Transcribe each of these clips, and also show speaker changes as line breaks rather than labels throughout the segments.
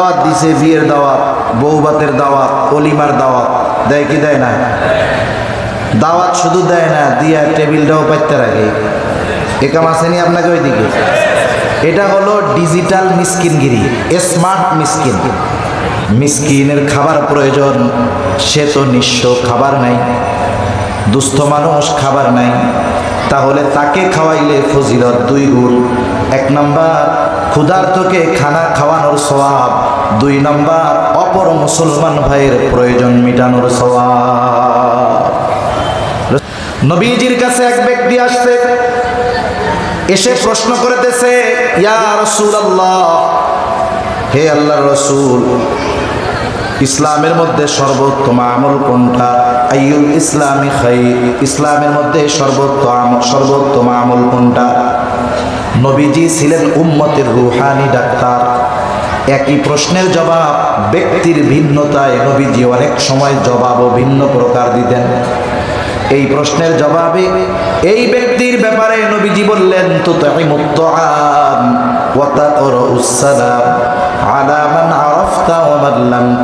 দাওয়াত দিছে, বিয়ের দাওয়াত বৌবাতের দাওয়াত, অলিমার দাওয়াত, দেয় কি দেয় না? দাওয়াত শুধু দেয় না, দিয়া টেবিলটাও পাইতে রাখে। একাম আসেনি আপনাকে ওইদিকে? এটা হলো ডিজিটাল মিসকিনগিরি, স্মার্ট মিসকিন। মিসকিনের খাবার প্রয়োজন, সে তো নিঃস্ব খাবার নাই। দুস্থ মানুষ খাবার নাই। তাহলে তাকে খাওয়াইলে ফজিলত দুই গুণ। এক নাম্বার, ক্ষুধার্তকে খানা খাওয়ানোর স্বভাব। দুই নাম্বার, অপর মুসলমান ভাইয়ের প্রয়োজন মিটানোর স্বভাব নবীজির কাছে এক ব্যক্তি আসছে, এসে প্রশ্ন করতেছে, ইয়া রাসূলুল্লাহ, হে আল্লাহর রসুল, ইসলামের মধ্যে সর্বোত্তম আমল কোনটা? আইয়ুল ইসলামী খাই ইসলামের মধ্যে সর্বোত্তম সর্বোত্তম আমল কোনটা? নবীজি ছিলেন উম্মতের রুহানি ডাক্তার। একই প্রশ্নের জবাব ব্যক্তির ভিন্নতায় নবীজি অনেক সময় জবাবও ভিন্ন প্রকার দিতেন। এই প্রশ্নের জবাবে এই ব্যক্তির ব্যাপারে নবীজি বললেন তো তাই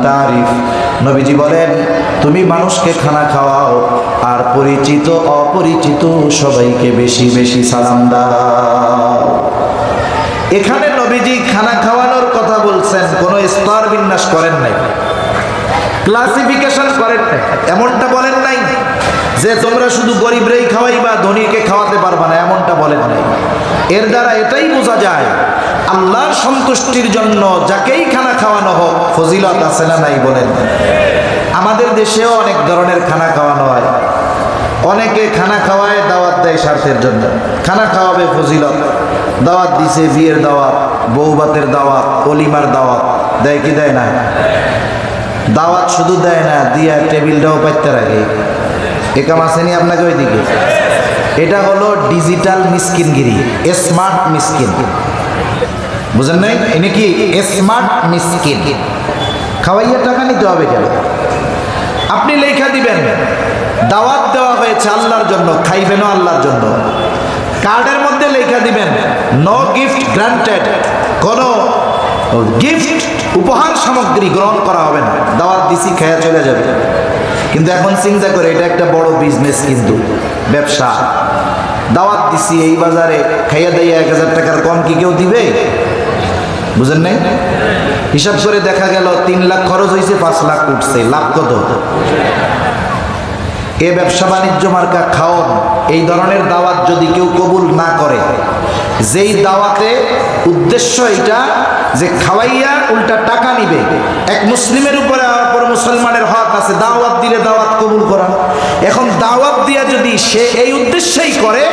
তারিফ। নবীজি বলেন, তুমি মানুষকে খানা খাওয়াও আর পরিচিত অপরিচিত সবাইকে বেশি বেশি সালাম দাও। এখানে নবীজি খানা খাওয়ানোর কথা বলছেন, কোনো স্তর বিন্যাস করেন নাই। ক্লাসিফিকেশন করেন নাই। এমনটা বলেন নাই যে, তোমরা শুধু গরিবরেই খাওয়াইবা, ধনীকে খাওয়াতে পারবা না, এমনটা বলেন নাই। এর দ্বারা এটাই বোঝা যায়, আল্লাহর সন্তুষ্টির জন্য যাকেই খানা খাওয়ানো হোক, ফজিলত আছে না নাই বলেন। আমাদের দেশেও অনেক ধরনের খানা খাওয়ানো হয়। অনেকে খানা খাওয়ায়, দাওয়াত দেয় স্বার্থের জন্য। খানা খাওয়াবে ফজিলত। দাওয়াত দিছে বিয়ের দাওয়াত বৌবাতের দাওয়াত, অলিমার দাওয়াত। দেয় কি দেয় না? দাওয়াত শুধু দেয় না, দিয়া টেবিলটাও পাইতে রাখে। একাম আসেনি আপনাকে ওইদিকে? এটা হলো ডিজিটাল মিসকিনগিরি, স্মার্ট মিসকিন। বুঝেন নাই? এনে কি? স্মার্ট মিসকিন। খাওয়াইয়া টাকা নিতে হবে কেন? আপনি লেখা দিবেন দাওয়াত দেওয়া হয়েছে আল্লাহর জন্য, খাইবেনও আল্লাহর জন্য। কার্ডের মধ্যে লেখা দিবেন নো গিফট গ্রান্টেড কোনো গিফট উপহার সামগ্রী গ্রহণ করা হবে না। দাওয়াত দিছি, খেয়া চলে যাবে। কিন্তু এখন চিন্তা করে, এটা একটা বড় বিজনেস কিন্তু, ব্যবসা। দাওয়াত দিছি, এই বাজারে খাইয়া দাইয়া এক হাজার টাকার কম কি কেউ দিবে? বুঝেন নাই? হিসাব করে দেখা গেল, তিন লাখ খরচ হয়েছে পাঁচ লাখ উঠছে। লাভ কত? এ ব্যবসা বাণিজ্য মার্কা খাওন, এই ধরনের দাওয়াত যদি কেউ কবুল না করে, যেই দাওয়াতে উদ্দেশ্য এটা যে খাওয়াইয়া উল্টা টাকা নিবে। এক মুসলিমের উপরে অপর মুসলমানের হক আছে, দাওয়াত দিলে দাওয়াত কবুল করা। এখন দাওয়াত দিয়া যদি সে এই উদ্দেশ্যেই করে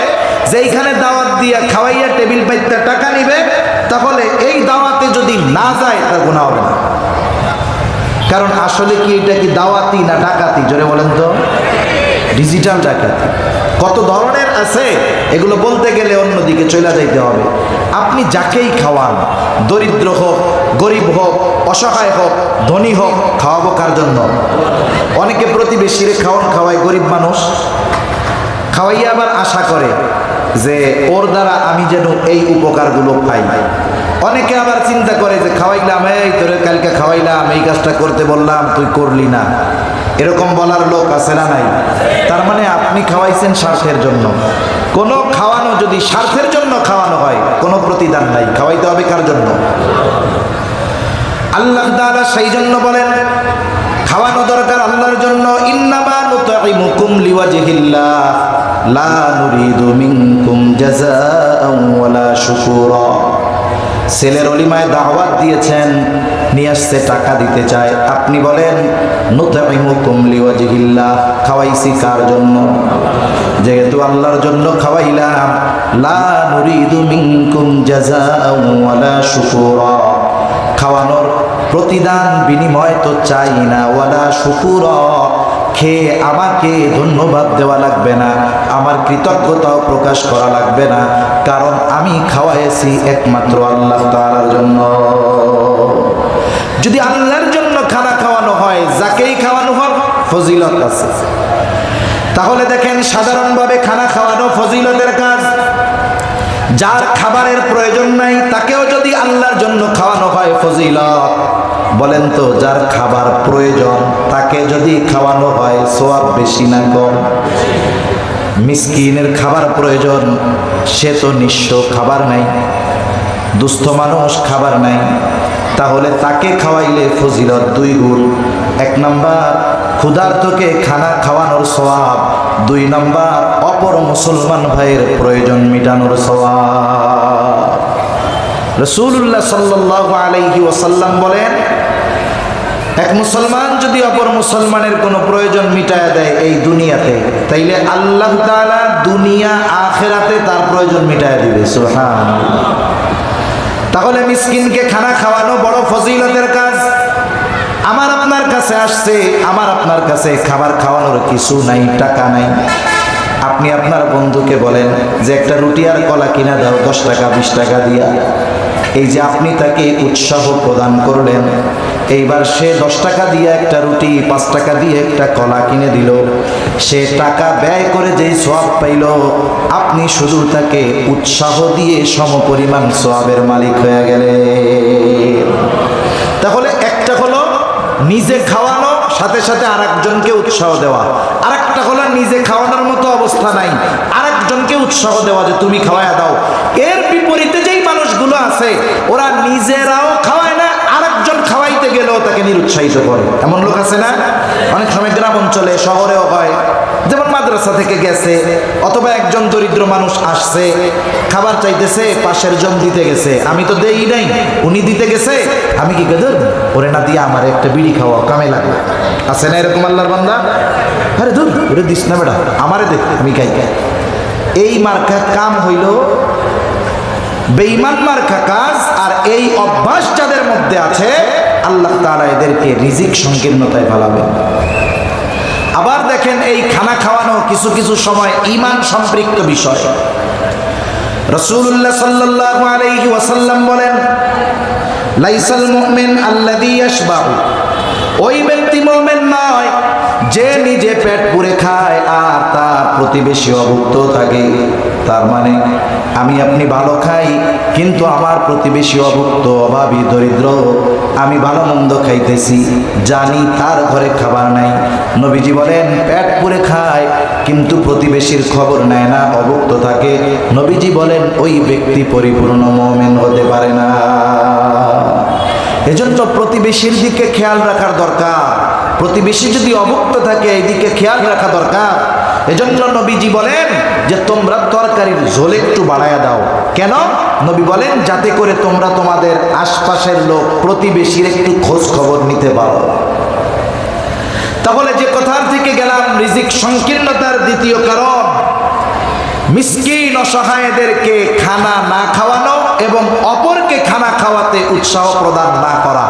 যে এইখানে দাওয়াত দিয়া খাওয়াইয়া টেবিল পাইতে টাকা নিবে, তাহলে এই দাওয়াতে যদি না যায়, তার গুণা হবে না। কারণ আসলে কি এটা কি দাওয়াতি না ডাকাতি? জোরে বলেন তো। ডিজিটাল ডাকাতি। কত ধরনের আছে, এগুলো বলতে গেলে অন্যদিকে চলে যাইতে হবে। আপনি যাকেই খাওয়ান, দরিদ্র হোক, গরিব হোক, অসহায় হোক, ধনী হোক, খাওয়াবো কার জন্য? অনেকে প্রতিবেশীরে খাওয়ান খাওয়ায় গরিব মানুষ। খাওয়াইয়া আবার আশা করে যে ওর দ্বারা আমি যেন এই উপকারগুলো পাই। অনেকে আবার চিন্তা করে যে খাওয়াইলাম, এই তোরে কালকে খাওয়াইলাম, এই কাজটা করতে বললাম, তুই করলি না। এরকম বলার লোক আছে না নাই? তার মানে আপনি খাওয়াইছেন স্বার্থের জন্য। কোনো খাওয়ানো যদি স্বার্থের জন্য খাওয়ানো হয়, কোনো প্রতিদান নাই। খাওয়াইতে হবে কার জন্য? আল্লাহ তাআলা সেই জন্য বলেন, খাওয়ানো দরকার আল্লাহর জন্য ছেলের অলিমায় দাওয়াত দিয়েছেন নিয়ে আসছে টাকা দিতে চায়। আপনি বলেন নুতাইমুকুম লিওয়াজহিল্লাহ, খাওয়াইছি কার জন্য? যেহেতু আল্লাহর জন্য খাওয়াইলাম, লা নুরিদু মিনকুম জাযাআন ওয়ালা শুকুরা। খাওয়ানোর প্রতিদান বিনিময় তো চাই না, ওয়ালা শুকুর। খেয়ে আমাকে ধন্যবাদ দেওয়া লাগবে না, আমার কৃতজ্ঞতাও প্রকাশ করা লাগবে না, কারণ আমি খাওয়াইছি একমাত্র আল্লাহ তাআলার জন্য। যদি আল্লাহর জন্য খানা খাওয়ানো হয়, যাকেই খাওয়ানো হোক ফজিলত আছে। তাহলে দেখেন, সাধারণভাবে খানা খাওয়ানো ফজিলতের কাজ। যার খাবারের প্রয়োজন নাই, তাকেও যদি আল্লাহর জন্য খাওয়ানো হয়, ফজিলত। বলেন তো, যার খাবার প্রয়োজন, তাকে যদি খাওয়ানো হয়, সোয়াব বেশি না কম? মিসকিনের খাবার প্রয়োজন, সে তো নিঃস্ব খাবার নাই। দুস্থ মানুষ খাবার নাই। তাহলে তাকে খাওয়াইলে ফজিলত দুই গুণ। এক নাম্বার, ক্ষুধার্তকে খানা খাওয়ানোর স্বভাব দুই নাম্বার, অপর মুসলমান ভাইয়ের প্রয়োজন মিটানোর স্বভাব রসুল্লাহ সাল্লাহ আলাইহি ওসাল্লাম বলেন, এক মুসলমান যদি অপর মুসলমানের কোনো প্রয়োজন মিটায় দেয় এই দুনিয়াতে, তাইলে আল্লাহ দুনিয়া, আখেরাতে তার প্রয়োজন মিটায় দিবে সুহান তাহলে মিসকিনকে খানা খাওয়ানো বড় ফজিলতের কাজ। আমার আপনার কাছে আসছে, আমার আপনার কাছে খাবার খাওয়ানোর কিছু নাই, টাকা নাই। আপনি আপনার বন্ধুকে বলেন যে একটা রুটি আর কলা কিনা দাও, দশ টাকা, বিশ টাকা দিয়া। এই যে আপনি তাকে উৎসাহ প্রদান করলেন এইবার সে দশ টাকা দিয়ে একটা রুটি, পাঁচ টাকা দিয়ে একটা কলা কিনে দিল। সে টাকা ব্যয় করে যেই সোয়াব পাইল, আপনি শুধু তাকে উৎসাহ দিয়ে সমপরিমাণ সোয়াবের মালিক হয়ে গেলেন। তাহলে একটা হলো নিজে খাওয়ানো, সাথে সাথে আরেকজনকে উৎসাহ দেওয়া। আরেকটা হলো নিজে খাওয়ানোর মতো অবস্থা নাই। আরেকজনকে উৎসাহ দেওয়া যে তুমি খাওয়ায়া দাও। এর বিপরীতে যেই মানুষগুলো আছে, ওরা নিজেরাও আরেকজন খাওয়াইতে নিরুৎসাহিত করে। এমন লোক আছে না? অনেক সময় গ্রাম অঞ্চলে শহরেও হয়। যেমন মাদ্রাসা থেকে গেছে, অথবা একজন দরিদ্র মানুষ আসছে, খাবার চাইতেছে, পাশের জন দিতে গেছে। আমি তো দেই নাই, উনি দিতে গেছে, আমি কি গেদর? ওরে না দিয়ে আমার একটা বিড়ি খাওয়া কামে লাগে আছে না এরকম আল্লাহর বান্দা? আরে ধর, ওরে দিস না বেটা, আমারে দে, আমি খাই। এই মার্কা কাম হইল বেইমান মার্কা কাজ, আর এই অভ্যাস যাদের মধ্যে আছে আল্লাহ তাআলা এদেরকে রিজিক সংকীর্ণতায় ফেলাবেন। আবার দেখেন এই খানা খাওয়ানো কিছু কিছু সময় ইমান সম্পৃক্ত বিষয়। রসুল্লাহ আলাইহি ওয়াসাল্লাম বলেন তার তার মানে আমি আপনি ভালো খাই, কিন্তু আমার প্রতিবেশী অভুক্ত অভাবী, দরিদ্র আমি ভালো মন্দ খাইতেছি, জানি তার ঘরে খাবার নাই। নবীজি বলেন, পেট পুরে খায়, কিন্তু প্রতিবেশীর খবর নেয় না, অভুক্ত থাকে। নবীজি বলেন, ওই ব্যক্তি পরিপূর্ণ মোমেন হতে পারে না। এজন্য প্রতিবেশীর দিকে খেয়াল রাখার দরকার। প্রতিবেশী যদি অভুক্ত থাকে, এদিকে খেয়াল রাখা দরকার। এজন্য নবীজি বলেন যে, তোমরা তরকারির ঝোল একটু বাড়ায়া দাও। কেন? নবী বলেন, যাতে করে তোমরা তোমাদের আশপাশের লোক, প্রতিবেশীর একটু খোঁজ খবর নিতে পারো। তাহলে যে কথার থেকে গেলাম, রিজিক সংকীর্ণতার দ্বিতীয় কারণ, মিসকিন অসহায়দেরকে খানা না খাওয়ানো এবং অপরকে খানা খাওয়াতে উৎসাহ প্রদান না করা।